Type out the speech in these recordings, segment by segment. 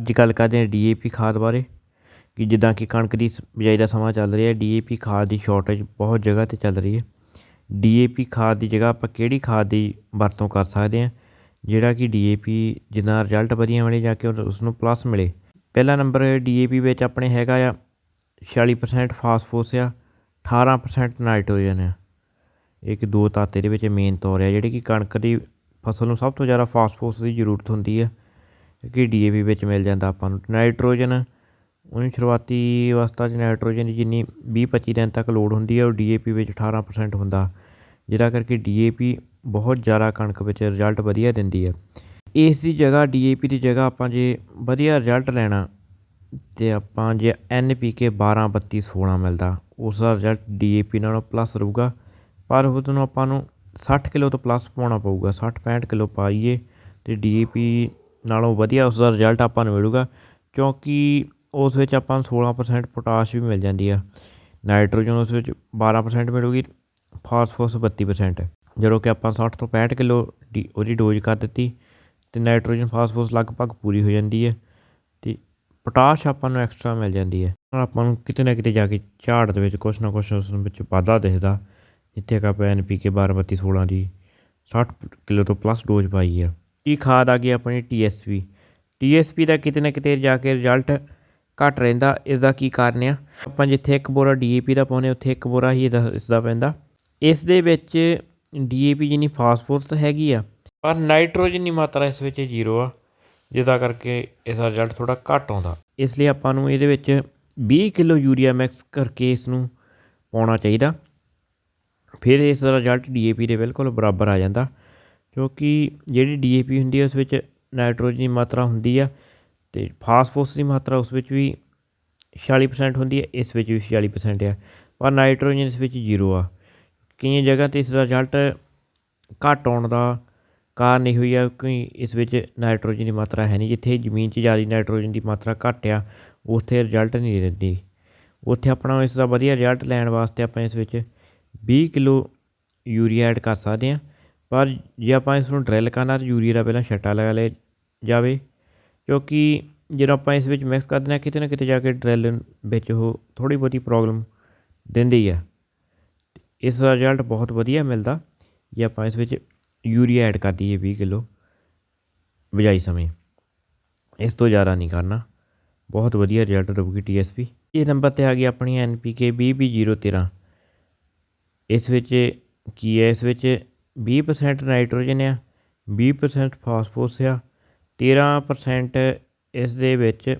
ਅੱਜ ਗੱਲ ਕਰਦੇ ਹਾਂ ਡੀ ਏ ਪੀ ਖਾਦ ਬਾਰੇ, ਕਿ ਜਿੱਦਾਂ ਕਿ ਕਣਕ ਦੀ ਸ- ਬਿਜਾਈ ਦਾ ਸਮਾਂ ਚੱਲ ਰਿਹਾ, ਡੀ ਏ ਪੀ ਖਾਦ ਦੀ ਸ਼ੋਰਟੇਜ ਬਹੁਤ ਜਗ੍ਹਾ 'ਤੇ ਚੱਲ ਰਹੀ ਹੈ। ਡੀ ਏ ਪੀ ਖਾਦ ਦੀ ਜਗ੍ਹਾ ਆਪਾਂ ਕਿਹੜੀ ਖਾਦ ਦੀ ਵਰਤੋਂ ਕਰ ਸਕਦੇ ਹਾਂ? ਜਿਹੜਾ ਕਿ ਡੀ ਏ ਪੀ ਜਿੱਦਾਂ ਰਿਜ਼ਲਟ ਵਧੀਆ ਮਿਲੇ ਜਾ ਕੇ ਉਸ ਨੂੰ ਪਲੱਸ ਮਿਲੇ। ਪਹਿਲਾ ਨੰਬਰ ਡੀ ਏ ਪੀ ਵਿੱਚ ਆਪਣੇ ਹੈਗਾ ਆ 46% ਫਾਸਫੋਰਸ ਆ 18% ਨਾਈਟ੍ਰੋਜਨ ਆ। ਇੱਕ ਦੋ ਤੱਤ ਇਹਦੇ ਵਿੱਚ ਮੇਨ ਤੌਰ ਆ, ਜਿਹੜੇ ਕਿ ਕਣਕ ਦੀ ਫਸਲ ਨੂੰ ਸਭ ਤੋਂ ਜ਼ਿਆਦਾ ਫਾਸਫੋਰਸ ਦੀ ਜ਼ਰੂਰਤ ਹੁੰਦੀ ਹੈ ਕਿਉਂਕਿ ਡੀ ਏ ਪੀ ਵਿੱਚ ਮਿਲ ਜਾਂਦਾ ਆਪਾਂ ਨੂੰ। ਨਾਈਟ੍ਰੋਜਨ, ਉਹਨੂੰ ਸ਼ੁਰੂਆਤੀ ਅਵਸਥਾ 'ਚ ਨਾਈਟ੍ਰੋਜਨ ਦੀ ਜਿੰਨੀ ਵੀਹ ਪੱਚੀ ਦਿਨ ਤੱਕ ਲੋੜ ਹੁੰਦੀ ਹੈ ਉਹ ਡੀ ਏ ਪੀ ਵਿੱਚ 18% ਹੁੰਦਾ। ਜਿਹਦਾ ਕਰਕੇ ਡੀ ਏ ਪੀ ਬਹੁਤ ਜ਼ਿਆਦਾ ਕਣਕ ਵਿੱਚ ਰਿਜ਼ਲਟ ਵਧੀਆ ਦਿੰਦੀ ਹੈ ਇਸ ਦੀ ਜਗ੍ਹਾ, ਡੀ ਏ ਪੀ ਦੀ ਜਗ੍ਹਾ ਆਪਾਂ ਜੇ ਵਧੀਆ ਰਿਜ਼ਲਟ ਲੈਣਾ ਤੇ ਆਪਾਂ ਜੇ ਐੱਨ ਪੀ ਕੇ ਬਾਰ੍ਹਾਂ ਬੱਤੀ ਸੋਲ੍ਹਾਂ ਮਿਲਦਾ, ਉਸ ਦਾ ਰਿਜ਼ਲਟ ਪੀ ਨਾਲੋਂ ਪਲੱਸ ਰਹੂਗਾ। ਪਰ ਉਹਦੇ ਨੂੰ ਆਪਾਂ ਨੂੰ ਸੱਠ ਕਿਲੋ ਤੋਂ ਪਲੱਸ ਪਾਉਣਾ ਪਊਗਾ। 60 65 ਕਿਲੋ ਪਾਈਏ ਅਤੇ ਡੀ ਏ ਪੀ ਨਾਲੋਂ ਵਧੀਆ ਉਸ ਦਾ ਰਿਜ਼ਲਟ ਆਪਾਂ ਨੂੰ ਮਿਲੂਗਾ, ਕਿਉਂਕਿ ਉਸ ਵਿੱਚ ਆਪਾਂ ਨੂੰ 16% ਪੋਟਾਸ਼ ਵੀ ਮਿਲ ਜਾਂਦੀ ਆ। ਨਾਈਟ੍ਰੋਜਨ ਉਸ ਵਿੱਚ 12% ਮਿਲੂਗੀ ਫਾਸਫੋਰਸ 32% ਜਦੋਂ ਕਿ ਆਪਾਂ ਸੱਠ ਤੋਂ 65 ਕਿਲੋ ਡੀ ਉਹਦੀ ਡੋਜ਼ ਕਰ ਦਿੱਤੀ ਅਤੇ ਨਾਈਟ੍ਰੋਜਨ ਫਾਸਫੋਰਸ ਲਗਭਗ ਪੂਰੀ ਹੋ ਜਾਂਦੀ ਹੈ ਅਤੇ ਪੋਟਾਸ਼ ਆਪਾਂ ਨੂੰ ਐਕਸਟਰਾ ਮਿਲ ਜਾਂਦੀ ਹੈ ਆਪਾਂ ਨੂੰ ਕਿਤੇ ਨਾ ਕਿਤੇ ਜਾ ਕੇ ਝਾੜ ਦੇ ਵਿੱਚ ਕੁਛ ਨਾ ਕੁਛ ਉਸ ਵਿੱਚ ਵਾਧਾ ਦਿਖਦਾ, ਜਿੱਥੇ ਕਿ ਆਪਾਂ ਐੱਨ ਪੀ ਕੇ 12 32 16 ਦੀ 60 ਕਿਲੋ ਤੋਂ ਪਲੱਸ ਡੋਜ਼ ਪਾਈ ਆ। ਕੀ ਖਾਦ ਆ ਗਈ ਆਪਣੀ ਟੀਐਸਪੀ ਟੀਐਸਪੀ ਦਾ ਕਿਤੇ ਨਾ ਕਿਤੇ ਜਾ ਕੇ ਰਿਜ਼ਲਟ ਘੱਟ ਰਹਿੰਦਾ ਇਸ ਦਾ ਕੀ ਕਾਰਨ ਆ? ਆਪਾਂ ਜਿੱਥੇ ਇੱਕ ਬੋਰਾ ਡੀਏਪੀ ਦਾ ਪਾਉਂਦੇ, ਉੱਥੇ ਇੱਕ ਬੋਰਾ ਹੀ ਇਹਦਾ ਇਸ ਦਾ ਪੈਂਦਾ। ਇਸ ਦੇ ਵਿੱਚ ਡੀਏਪੀ ਜਿੰਨੀ ਫਾਸਫੋਰਸ ਤਾਂ ਹੈਗੀ ਆ, ਪਰ ਨਾਈਟ੍ਰੋਜਨ ਦੀ ਮਾਤਰਾ ਇਸ ਵਿੱਚ ਜ਼ੀਰੋ ਆ, ਜਿਹਦਾ ਕਰਕੇ ਇਸ ਦਾ ਰਿਜ਼ਲਟ ਥੋੜਾ ਘੱਟ ਆਉਂਦਾ। ਇਸ ਲਈ ਆਪਾਂ ਨੂੰ ਇਹਦੇ ਵਿੱਚ 20 ਕਿਲੋ ਯੂਰੀਆ ਮਿਕਸ ਕਰਕੇ ਇਸ ਨੂੰ ਪਾਉਣਾ ਚਾਹੀਦਾ। ਫਿਰ ਇਸ ਦਾ ਰਿਜ਼ਲਟ ਡੀਏਪੀ ਦੇ ਬਿਲਕੁਲ ਬਰਾਬਰ ਆ ਜਾਂਦਾ। ਕਿਉਂਕਿ ਜਿਹੜੀ ਡੀ ਏ ਪੀ ਹੁੰਦੀ ਹੈ ਉਸ ਵਿੱਚ ਨਾਈਟ੍ਰੋਜਨ ਦੀ ਮਾਤਰਾ ਹੁੰਦੀ ਆ ਅਤੇ ਫਾਸਫੋਰਸ ਦੀ ਮਾਤਰਾ ਉਸ ਵਿੱਚ ਵੀ 46% ਹੁੰਦੀ ਹੈ ਇਸ ਵਿੱਚ ਵੀ 46% ਆ, ਪਰ ਨਾਈਟ੍ਰੋਜਨ ਇਸ ਵਿੱਚ ਜ਼ੀਰੋ ਆ। ਕਈਆਂ ਜਗ੍ਹਾ ਤੇ ਇਸ ਦਾ ਰਿਜ਼ਲਟ ਘੱਟ ਆਉਣ ਦਾ ਕਾਰਨ ਇਹੋ ਹੀ ਆ ਕਿ ਇਸ ਵਿੱਚ ਨਾਈਟ੍ਰੋਜਨ ਦੀ ਮਾਤਰਾ ਹੈ ਨਹੀਂ। ਜਿੱਥੇ ਜ਼ਮੀਨ 'ਚ ਜ਼ਿਆਦਾ ਨਾਈਟ੍ਰੋਜਨ ਦੀ ਮਾਤਰਾ ਘੱਟ ਆ, ਉੱਥੇ ਰਿਜ਼ਲਟ ਨਹੀਂ ਦਿੰਦੀ। ਉੱਥੇ ਆਪਣਾ ਇਸ ਦਾ ਵਧੀਆ ਰਿਜ਼ਲਟ ਲੈਣ ਵਾਸਤੇ ਆਪਾਂ ਇਸ ਵਿੱਚ 20 ਕਿਲੋ ਯੂਰੀਆ ਐਡ ਕਰ ਸਕਦੇ ਹਾਂ। ਪਰ ਜੇ ਆਪਾਂ ਇਸ ਨੂੰ ਡਰਿੱਲ ਕਰਨਾ ਤਾਂ ਯੂਰੀਆ ਦਾ ਪਹਿਲਾਂ ਛੱਟਾ ਲਗਾ ਲਿਆ ਜਾਵੇ, ਕਿਉਂਕਿ ਜਦੋਂ ਆਪਾਂ ਇਸ ਵਿੱਚ ਮਿਕਸ ਕਰ ਦਿੰਦੇ ਹਾਂ, ਕਿਤੇ ਨਾ ਕਿਤੇ ਜਾ ਕੇ ਡਰਿੱਲ ਵਿੱਚ ਉਹ ਥੋੜ੍ਹੀ ਬਹੁਤੀ ਪ੍ਰੋਬਲਮ ਦਿੰਦੀ ਆ। ਇਸ ਦਾ ਰਿਜ਼ਲਟ ਬਹੁਤ ਵਧੀਆ ਮਿਲਦਾ ਜੇ ਆਪਾਂ ਇਸ ਵਿੱਚ ਯੂਰੀਆ ਐਡ ਕਰ ਦਈਏ 20 ਕਿਲੋ ਬਿਜਾਈ ਸਮੇਂ। ਇਸ ਤੋਂ ਜ਼ਿਆਦਾ ਨਹੀਂ ਕਰਨਾ। ਬਹੁਤ ਵਧੀਆ ਰਿਜ਼ਲਟ ਰਹੂਗੀ ਟੀਐਸਪੀ ਇਹ ਨੰਬਰ 'ਤੇ ਆ ਗਈ ਆਪਣੀ ਐਨਪੀਕੇ 20 ਇਸ ਵਿੱਚ ਕੀ ਹੈ? ਇਸ ਵਿੱਚ 20% ਨਾਈਟ੍ਰੋਜਨ ਆ 20% ਫਾਸਫੋਰਸ ਆ 13% ਇਸ ਦੇ ਵਿੱਚ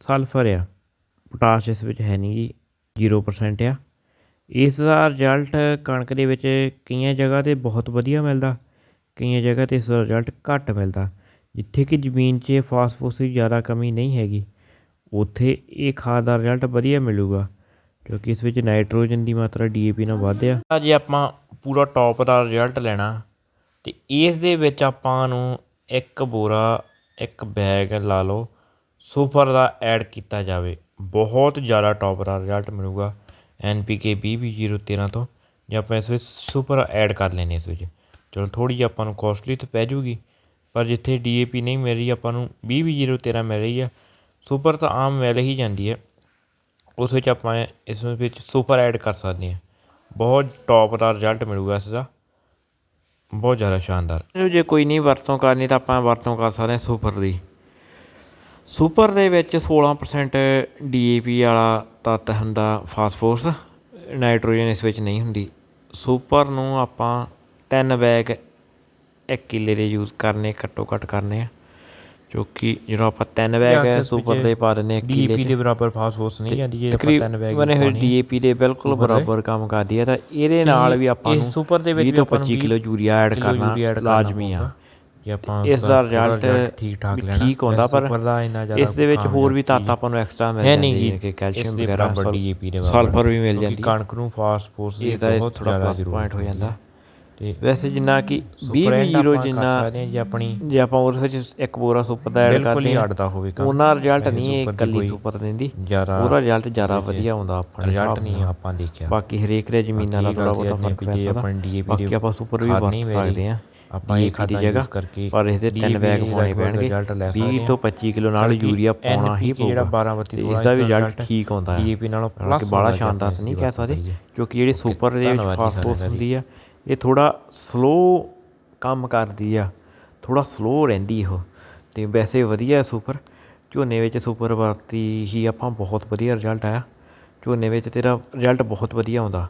ਸਲਫਰ ਆ। ਪੋਟਾਸ਼ ਇਸ ਵਿੱਚ ਹੈ ਨਹੀਂ ਜੀ 0% ਆ। ਇਸ ਦਾ ਰਿਜ਼ਲਟ ਕਣਕ ਦੇ ਵਿੱਚ ਕਈਆਂ ਜਗ੍ਹਾ ਤੇ ਬਹੁਤ ਵਧੀਆ ਮਿਲਦਾ, ਕਈਆਂ ਜਗ੍ਹਾ ਤੇ ਇਸ ਦਾ ਰਿਜ਼ਲਟ ਘੱਟ ਮਿਲਦਾ। ਜਿੱਥੇ ਕਿ ਜ਼ਮੀਨ 'ਚ ਫਾਸਫੋਰਸ ਦੀ ਜ਼ਿਆਦਾ ਕਮੀ ਨਹੀਂ ਹੈਗੀ, ਉੱਥੇ ਇਹ ਖਾਦ ਦਾ ਰਿਜ਼ਲਟ ਵਧੀਆ ਮਿਲੂਗਾ। ਕਿਉਂਕਿ ਇਸ ਵਿੱਚ ਨਾਈਟ੍ਰੋਜਨ ਦੀ ਮਾਤਰਾ ਡੀਏਪੀ ਨਾਲ ਵੱਧ ਆ। ਜੇ ਆਪਾਂ ਪੂਰਾ ਟੌਪ ਦਾ ਰਿਜ਼ਲਟ ਲੈਣਾ, ਤੇ ਇਸ ਦੇ ਵਿੱਚ ਆਪਾਂ ਨੂੰ ਇੱਕ ਬੋਰਾ, ਇੱਕ ਬੈਗ ਲਾ ਲਓ, ਸੁਪਰ ਦਾ ਐਡ ਕੀਤਾ ਜਾਵੇ। ਬਹੁਤ ਜ਼ਿਆਦਾ ਟੌਪ ਦਾ ਰਿਜ਼ਲਟ ਮਿਲੂਗਾ ਐਨਪੀਕੇ 20 ਤੋਂ। ਜੇ ਆਪਾਂ ਇਸ ਵਿੱਚ ਸੁਪਰ ਐਡ ਕਰ ਲੈਨੇ ਇਸ ਵਿੱਚ, ਚਲੋ ਥੋੜੀ ਜਿਹੀ ਆਪਾਂ ਨੂੰ ਕੋਸਟਲੀ ਤਾਂ ਪੈ ਜੂਗੀ, ਪਰ ਜਿੱਥੇ ਡੀਏਪੀ ਨਹੀਂ ਮਿਲ ਰਹੀ, ਆਪਾਂ ਨੂੰ 20 ਮਿਲ ਰਹੀ ਆ। ਸੁਪਰ ਤਾਂ ਆਮ ਮਿਲ ਹੀ ਜਾਂਦੀ ਹੈ ਉਸ ਵਿੱਚ ਆਪਾਂ ਇਸ ਵਿੱਚ ਸੁਪਰ ਐਡ ਕਰ ਸਕਦੇ ਹਾਂ। ਬਹੁਤ ਟੋਪ ਦਾ ਰਿਜ਼ਲਟ ਮਿਲੂਗਾ ਇਸ ਦਾ ਬਹੁਤ ਜ਼ਿਆਦਾ ਸ਼ਾਨਦਾਰ। ਜੇ ਕੋਈ ਨਹੀਂ, ਵਰਤੋਂ ਕਰਨੀ ਤਾਂ ਆਪਾਂ ਵਰਤੋਂ ਕਰ ਸਕਦੇ ਹਾਂ ਸੁਪਰ ਦੀ। ਸੁਪਰ ਦੇ ਵਿੱਚ 16% ਡੀਏਪੀ ਵਾਲਾ ਤੱਤ ਹੁੰਦਾ ਫਾਸਫੋਰਸ ਨਾਈਟ੍ਰੋਜਨ ਇਸ ਵਿੱਚ ਨਹੀਂ ਹੁੰਦੀ। ਸੁਪਰ ਨੂੰ ਆਪਾਂ ਤਿੰਨ ਬੈਗ ਇੱਕ ਕਿੱਲੇ ਦੇ ਯੂਜ਼ ਕਰਨੇ, ਘੱਟੋ ਘੱਟ ਕਰਨੇ ਆ। ਜੋ ਕਿ ਜਦੋਂ ਆਪਾਂ ਤਿੰਨ ਬੈਗ ਸੁਪਰ ਦੇ ਪਾ ਆ ਕਿੱਲੇ ਚ। ਦੇ ਬਰਾਬਰ ਫਾਸਫੋਰਸ ਨਹੀਂ ਜਾਂਦੀ ਜੇ ਆਪਾਂ ਤਿੰਨ ਬੈਗ ਤਕਰੀਬਨ ਇਹ ਡੀਏਪੀ ਦੇ ਬਿਲਕੁਲ ਬਰਾਬਰ ਕੰਮ ਕਰਦੀ ਹੈ ਤਾਂ ਇਹਦੇ ਨਾਲ ਵੀ ਆਪਾਂ ਨੂੰ ਸੁਪਰ ਦੇ ਵਿੱਚ 20 ਤੋਂ 25 ਕਿਲੋ ਯੂਰੀਆ ਐਡ ਕਰਨਾ ਲਾਜ਼ਮੀ ਆ। ਜੇ ਆਪਾਂ ਇਸ ਦਾ ਰਿਜ਼ਲਟ ਠੀਕ ਠਾਕ ਲੈਣਾ ਠੀਕ ਹੁੰਦਾ ਪਰ ਇਸ ਦੇ ਵਿੱਚ ਹੋਰ ਵੀ ਤੱਤ ਆਪਾਂ ਨੂੰ ਐਕਸਟਰਾ ਮਿਲ ਹੈ ਜਾਂਦੇ ਕਿ ਕੈਲਸ਼ੀਅਮ ਵਗੈਰਾ ਡੀਏਪੀ ਦੇ ਸਲਫਰ ਵੀ ਮਿਲ ਜਾਂਦੀ ਕਣਕ ਨੂੰ ਫਾਸਫੋਰਸ ਦੀ ਬਹੁਤ ਥੋੜਾ ਪਲੱਸ ਪੁਆਇੰਟ ਹੋ ਜਾਂਦਾ। ਤੇ ਵੈਸੇ ਜਿੰਨਾ ਕਿ 20 ਸੁਪਰ ਐਂਡ ਜ਼ੀਰੋ ਆਪਾਂ ਕਰ ਜਿੰਨਾ ਜੇ ਆਪਣੀ। ਜੇ ਆਪਾਂ ਉਸ ਵਿੱਚ ਇੱਕ ਬੋਰਾ ਸੁਪਰ ਦਾ ਐਡ ਬਿਲਕੁਲ ਕਰਦੇ ਹੀ ਅੜਦਾ ਹੋਵੇ ਕੰਮ ਉਹਨਾਂ ਰਿਜ਼ਲਟ ਨਹੀਂ ਇਹ ਇਕੱਲੀ ਸੁਪਰ ਦਿੰਦੀ ਉਹਦਾ ਰਿਜ਼ਲਟ ਜ਼ਿਆਦਾ ਵਧੀਆ ਆਉਂਦਾ ਆਪਣੇ ਰਿਜ਼ਲਟ ਨਹੀਂ ਆਪਾਂ ਦੇਖਿਆ। ਬਾਕੀ ਹਰੇਕ ਦੇ ਜ਼ਮੀਨਾਂ ਦਾ ਥੋੜਾ ਬਹੁਤਾ ਫ਼ਰਕ ਪੈ ਸਕਦਾ ਬਾਕੀ ਆਪਾਂ ਸੁਪਰ ਵੀ ਵਰਤ ਸਕਦੇ ਹਾਂ। ਆਪਾਂ ਇਹ ਖਾਦਾਂ ਜਗ੍ਹਾ ਕਰਕੇ ਪਰ ਇਸ ਦੇ ਤਿੰਨ ਬੈਗ ਪਾਉਣੇ ਪੈਣਗੇ। result ਲੈ 20 ਸਕਦੇ ਤੋਂ 25 ਕਿਲੋ ਨਾਲ ਯੂਰੀਆ ਪਾਉਣਾ ਹੀ NPK ਜਿਹੜਾ ਪਊਗਾ। 12 32 ਤੇ 16 ਇਸ ਦਾ ਵੀ ਰਿਜ਼ਲਟ ਠੀਕ ਆਉਂਦਾ ਹੈ। DAP ਨਾਲੋਂ ਬਾਹਲਾ ਹੁੰਦਾ ਸ਼ਾਨਦਾਰ ਨਹੀਂ ਆਪਾਂ ਕਹਿ ਸਕਦੇ। ਕਿਉਂਕਿ ਜਿਹੜੀ ਸੁਪਰ ਦੇ ਵਿੱਚ ਫਾਸਫੋਰਸ ਹੁੰਦੀ ਆ ਇਹ ਥੋੜ੍ਹਾ ਸਲੋ ਕੰਮ ਕਰਦੀ ਆ, ਥੋੜ੍ਹਾ ਸਲੋ ਰਹਿੰਦੀ ਉਹ। ਅਤੇ ਵੈਸੇ ਵਧੀਆ ਸੁਪਰ, ਝੋਨੇ ਵਿੱਚ ਸੁਪਰ ਵਰਤੀ ਹੀ ਆਪਾਂ ਬਹੁਤ ਵਧੀਆ ਰਿਜ਼ਲਟ ਆਇਆ। ਝੋਨੇ ਵਿੱਚ ਤੇਰਾ ਰਿਜ਼ਲਟ ਬਹੁਤ ਵਧੀਆ ਆਉਂਦਾ।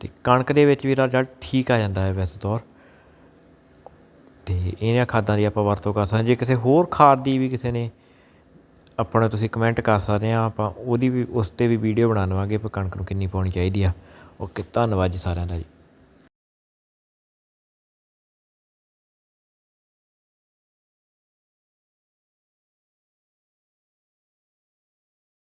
ਅਤੇ ਕਣਕ ਦੇ ਵਿੱਚ ਵੀ ਰਿਜ਼ਲਟ ਠੀਕ ਆ ਜਾਂਦਾ ਹੈ ਵੈਸੇ ਤੌਰ। ਅਤੇ ਇਹਨਾਂ ਖਾਦਾਂ ਦੀ ਆਪਾਂ ਵਰਤੋਂ ਕਰ ਸਕਦੇ ਜੇ ਕਿਸੇ ਹੋਰ ਖਾਦ ਦੀ ਵੀ ਕਿਸੇ ਨੇ ਆਪਣਾ ਤੁਸੀਂ ਕਮੈਂਟ ਕਰ ਸਕਦੇ ਆ ਆਪਾਂ ਉਹਦੀ ਵੀ, ਉਸ 'ਤੇ ਵੀ ਵੀਡੀਓ ਬਣਾ ਲਵਾਂਗੇ ਵੀ ਕਣਕ ਨੂੰ ਕਿੰਨੀ ਪਾਉਣੀ ਚਾਹੀਦੀ ਆ। ਓਕੇ, ਧੰਨਵਾਦ ਜੀ ਸਾਰਿਆਂ ਦਾ ਜੀ।